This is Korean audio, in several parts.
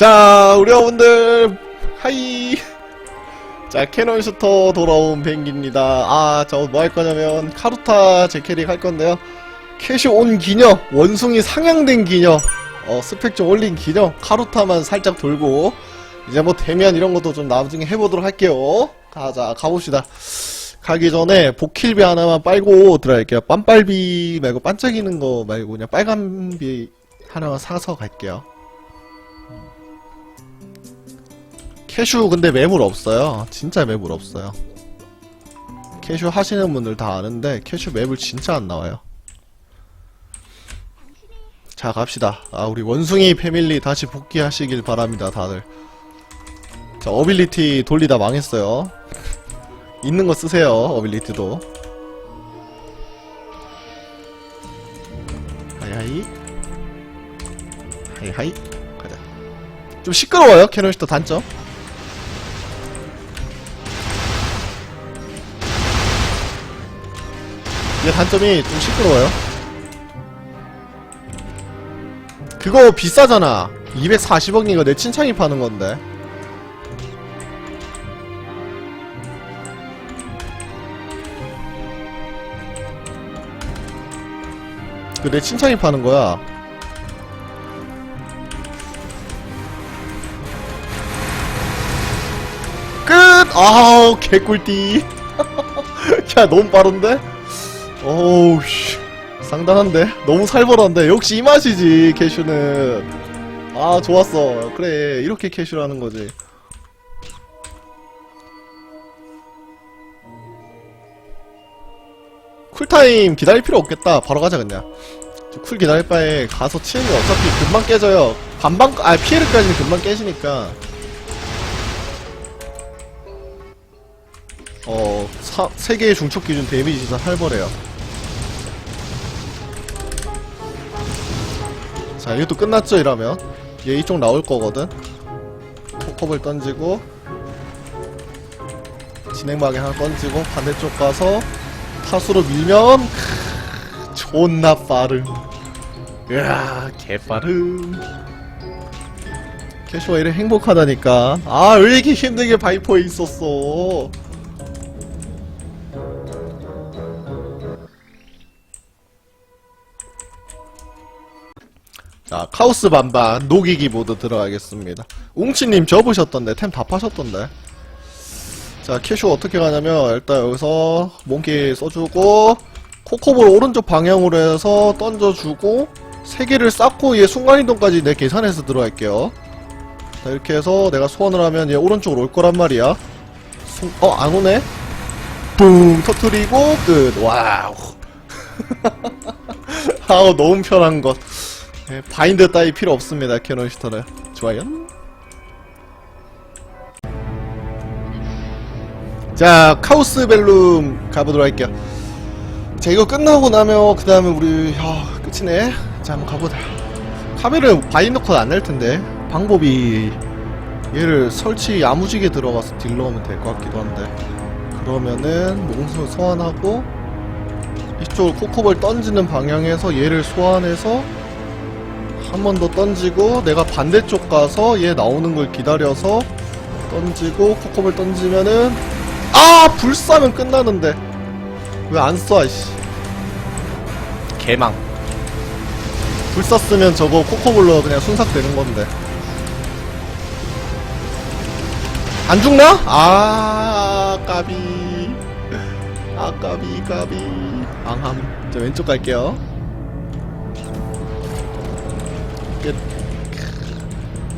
자, 우리 여러분들, 하이. 자, 캐논 슈터 돌아온 뱅기입니다. 아, 저 뭐 할 거냐면, 카루타 제 캐릭 할 건데요. 캐시 온 기념, 원숭이 상향된 기념, 어, 스펙 좀 올린 기념, 카루타만 살짝 돌고, 이제 뭐 대면 이런 것도 좀 나중에 해보도록 할게요. 가자, 가봅시다. 가기 전에 복킬비 하나만 빨고 들어갈게요. 빤빨비 말고 반짝이는 거 말고 그냥 빨간비 하나만 사서 갈게요. 캐슈 근데 매물 없어요. 진짜 매물 없어요. 캐슈 하시는 분들 다 아는데 캐슈 매물 진짜 안 나와요. 자 갑시다. 아 우리 원숭이 패밀리 다시 복귀하시길 바랍니다 다들. 자 어빌리티 돌리다 망했어요. 있는 거 쓰세요 어빌리티도. 하이하이. 하이하이. 가자. 좀 시끄러워요 캐논시터 단점. 이게 단점이 좀 시끄러워요. 그거 비싸잖아. 240억이가 내 친창이 파는 건데. 그 내 친창이 파는 거야. 끝! 아우, 개꿀띠. 야, 너무 빠른데? 어우 씨. 상당한데? 너무 살벌한데? 역시 이 맛이지 캐슈는. 아 좋았어. 그래 이렇게 캐슈라는 거지. 쿨타임 기다릴 필요 없겠다. 바로 가자 그냥. 저쿨 기다릴 바에 가서 치는 게 어차피 금방 깨져요. 반방 아 피해를까지는 금방 깨지니까. 어, 사, 세계의 중첩 기준 데미지 진짜 살벌해요. 자, 이것도 끝났죠, 이러면? 얘 이쪽 나올 거거든? 토컵을 던지고, 진행막에 하나 던지고, 반대쪽 가서, 타수로 밀면, 크, 존나 빠름. 으아, 개빠름. 캐슈가 이래 행복하다니까. 아, 왜 이렇게 힘들게 바이퍼에 있었어. 자, 카오스 반반, 녹이기 모드 들어가겠습니다. 웅치님 접으셨던데, 템 다 파셨던데. 자, 캐슈 어떻게 가냐면, 일단 여기서 몽키 써주고, 코코볼 오른쪽 방향으로 해서 던져주고, 세 개를 쌓고 얘 순간이동까지 내 계산해서 들어갈게요. 자, 이렇게 해서 내가 소환을 하면 얘 오른쪽으로 올 거란 말이야. 순- 어, 안 오네? 뿡! 터트리고, 끝. 와우. 아우, 너무 편한 것. 네, 바인드 따위 필요 없습니다 캐논 슈터는. 좋아요. 자 카오스 벨룸 가보도록 할게요. 자 이거 끝나고 나면 그 다음에 우리 야 끝이네. 자 한번 가보자. 카메라 바인드 컷 안 낼 텐데 방법이 얘를 설치 야무지게 들어가서 딜러 오면 될 것 같기도 한데. 그러면은 몽수 소환하고 이쪽을 코코볼 던지는 방향에서 얘를 소환해서 한 번 더 던지고 내가 반대쪽 가서 얘 나오는 걸 기다려서 던지고 코코볼 던지면은 아! 불사면 끝나는데. 왜 안 쏴? 씨. 개망. 불 쐈으면 저거 코코볼로 그냥 순삭되는 건데. 안 죽나? 아 까비. 아 까비 까비. 앙함. 저 왼쪽 갈게요 끝.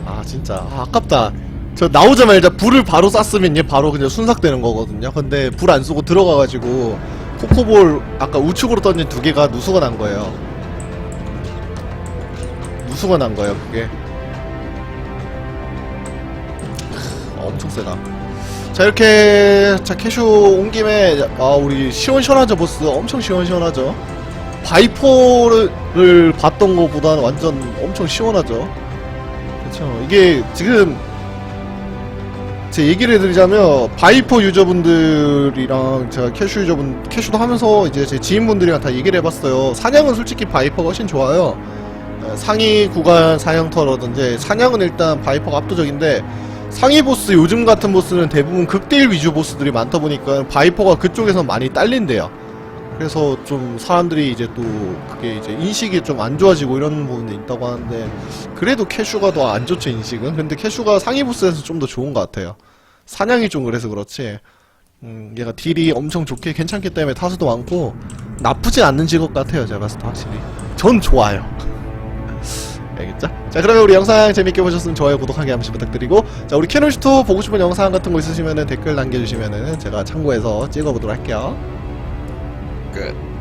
아 진짜 아, 아깝다. 저 나오자마자 불을 바로 쐈으면 얘 바로 그냥 순삭되는 거거든요. 근데 불 안 쏘고 들어가가지고 코코볼 아까 우측으로 던진 두 개가 누수가 난 거예요. 누수가 난 거예요 그게. 아, 엄청 세다. 자 이렇게 자 캐슈 온 김에 아 우리 시원시원하죠 보스 엄청 시원시원하죠. 바이포를 봤던 것보다는 완전 엄청 시원하죠. 그렇죠. 이게 지금 제 얘기를 해드리자면 바이포 유저분들이랑 제가 캐슈 유저분 캐슈도 하면서 이제 제 지인분들이랑 다 얘기를 해봤어요. 사냥은 솔직히 바이퍼가 훨씬 좋아요. 어, 상위 구간 사냥터라든지 사냥은 일단 바이퍼가 압도적인데 상위 보스 요즘 같은 보스는 대부분 극딜 위주 보스들이 많다 보니까 바이퍼가 그쪽에서 많이 딸린대요. 그래서 좀 사람들이 이제 또 그게 이제 인식이 좀 안 좋아지고 이런 부분도 있다고 하는데 그래도 캐슈가 더 안 좋죠 인식은. 근데 캐슈가 상위 보스에서 좀 더 좋은 것 같아요. 사냥이 좀 그래서 그렇지. 음, 얘가 딜이 엄청 좋게 괜찮기 때문에 타수도 많고 나쁘지 않는 직업 같아요 제가 봤을 때 확실히. 전 좋아요. 알겠죠? 자 그러면 우리 영상 재밌게 보셨으면 좋아요 구독하기 한 번씩 부탁드리고 자 우리 캐논슈터 보고 싶은 영상 같은 거 있으시면은 댓글 남겨주시면은 제가 참고해서 찍어보도록 할게요 끝